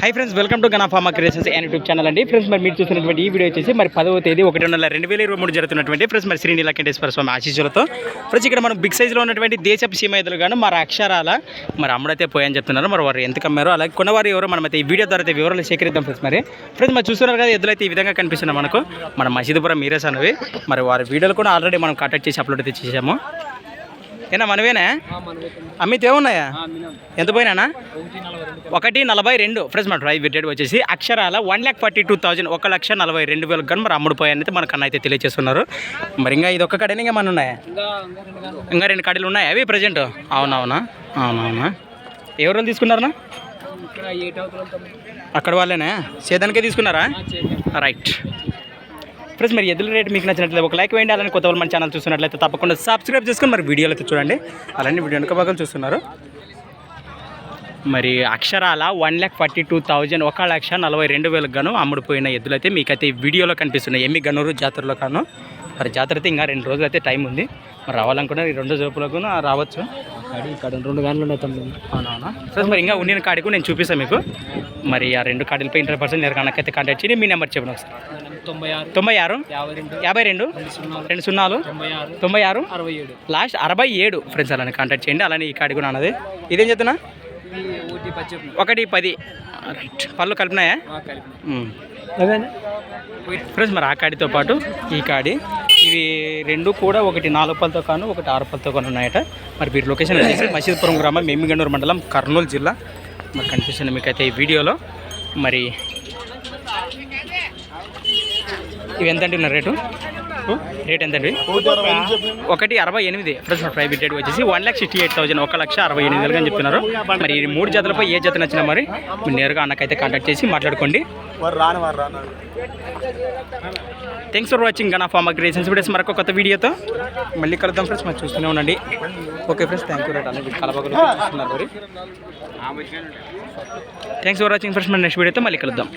High friends welcome to గణఫామా creations and YouTube channel అండి. Friends మరి మీరు చూసినటువంటి ఈ వీడియో వచ్చేసి మరి పదవ తేదీ ఒకటి వందల రెండు వేల ఇరవై మూడు జరుగుతున్నటువంటి ఫ్రెండ్స్ మరి శ్రీనీల నీలకంఠేశ్వర స్వామి ఆశీస్సులతో. ఫ్రెండ్స్ ఇక్కడ మనం బిగ్ సైజ్లో ఉన్నటువంటి దేశపు సీమ ఎదురు మరి అక్షరాల మరి అమ్ముడైతే పోయని చెప్తున్నారు. మరి వారు ఎంత కమ్మారో అలాగే కొన్నవారు ఎవరో మనం అయితే ఈ వీడియో ద్వారా అయితే వివరాలు సేకరిద్దాం ఫ్రెండ్స్ మరి. ఫ్రెండ్స్ మరి చూస్తున్నారు కదా ఎదురైతే ఈ విధంగా కనిపిస్తున్నాయి మనకు. మన మసీదుపురం మీరేస్ అనేవి మరి వారి వీడియోలు కూడా ఆల్రెడీ మనం కాంటాక్ట్ చేసి అప్లోడ్ అయితే చేసాము ఏనా మనవేనా? అమ్మితే ఏమున్నాయా? ఎంత పోయినానా? ఒకటి నలభై రెండు ఫ్రెండ్స్ మన ప్రైస్ రేట్ వచ్చేసి అక్షరాల one lakh forty two thousand ఒక లక్ష నలభై రెండు వేలకు కానీ మరి అమ్ముడుపోయాయని అయితే మన కన్నా అయితే తెలియజేస్తున్నారు మరి ఇంకా ఇది ఒక్క కడనే ఇంకా మన ఉన్నాయా? ఇంకా రెండు కడలు. ఉన్నాయి? అవి ప్రజెంట్? అవునవునా? అవునవునా? ఎవరు తీసుకున్నారనా అక్కడ వాళ్ళేనా? సేదానికే తీసుకున్నారా? రైట్. ఫ్రెండ్స్ మరి ఎదురు రేట్ మీకు నచ్చినట్లయితే ఒక లైక్ వేయండి. అలానే కొత్త వాళ్ళు మన ఛానల్ చూస్తున్నట్లయితే తప్పకుండా సబ్స్క్రైబ్ చేసుకొని మరి వీడియోలు అయితే చూడండి. అలానే వీడియో వెనుక భాగం చూస్తున్నారు. మరి అక్షరాల one lakh forty two thousand ఒక లక్ష నలభై రెండు వేలకు గాను అమ్ముడుపోయిన ఎద్దులైతే మీకైతే ఈ వీడియోలో కనిపిస్తున్నాయి. ఎమ్మి గన్నూరు జాతరలో కాను మరి జాతర అయితే ఇంకా రెండు రోజులు అయితే టైం ఉంది. మరి రావాలనుకున్నా ఈ రెండు జోపులకు రావచ్చు. కాడి ఇక్కడ రెండు గంటలు ఉన్నాయి అవునవునా? ఫ్రెండ్స్ మరి ఇంకా ఉండిన కాడికి నేను చూపిస్తాను మీకు. మరి ఆ రెండు కాడీలపై ఇంటర్ పర్సెంట్ నేను కనకైతే కాంటాక్ట్ చేయండి. మీ నెంబర్ చెప్పండి ఒకసారి. తొంభై ఆరు. యాభై రెండు. రెండు? సున్నాలు. తొంభై ఆరు. లాస్ట్ అరవై ఏడు. ఫ్రెండ్స్ అలానే కాంటాక్ట్ చేయండి. అలానే ఈ కాడి కూడా అన్నది ఇదేం చెప్తున్నా? ఒకటి పది రైట్ పళ్ళు కలిపినాయా. ఫ్రెండ్స్ మరి ఆ కాడితో పాటు ఈ కాడి ఇవి రెండు కూడా ఒకటి నాలుగు పళ్ళతో కాను ఒకటి ఆరు పళ్ళతో కాను ఉన్నాయట. మరి వీరి లొకేషన్ వచ్చేసి మసీద్పురం గ్రామం మెమ్మిగండూరు మండలం కర్నూలు జిల్లా. మరి కనిపిస్తుంది మీకైతే ఈ వీడియోలో. మరి ఇవి ఎంత అంటున్నారు రేటు? రేట్ ఎంత అండి? ఒకటి అరవై ఎనిమిది. ఫ్రెండ్స్ ప్రైవేట్ రేట్ వచ్చేసి one lakh sixty eight thousand ఒక లక్ష అరవై ఎనిమిది వేలుగా అని చెప్తున్నారు. మరి ఈ మూడు జతలపై ఏ జత నచ్చినా మరి మీరు నేరుగా అన్నకైతే కాంటాక్ట్ చేసి మాట్లాడుకోండి. Thanks for watching Gana pharma creations videos మరొక కొత్త వీడియోతో మళ్ళీ కలుద్దాం ఫ్రెండ్స్ మరి చూస్తూనే ఉండండి. Okay friends thank you right అనేది కలబగలు చూస్తున్నారు మరి. థ్యాంక్స్ ఫర్ వాచింగ్ ఫ్రెండ్స్ మరి నెక్స్ట్ వీడియోతో మళ్ళీ కలుద్దాం.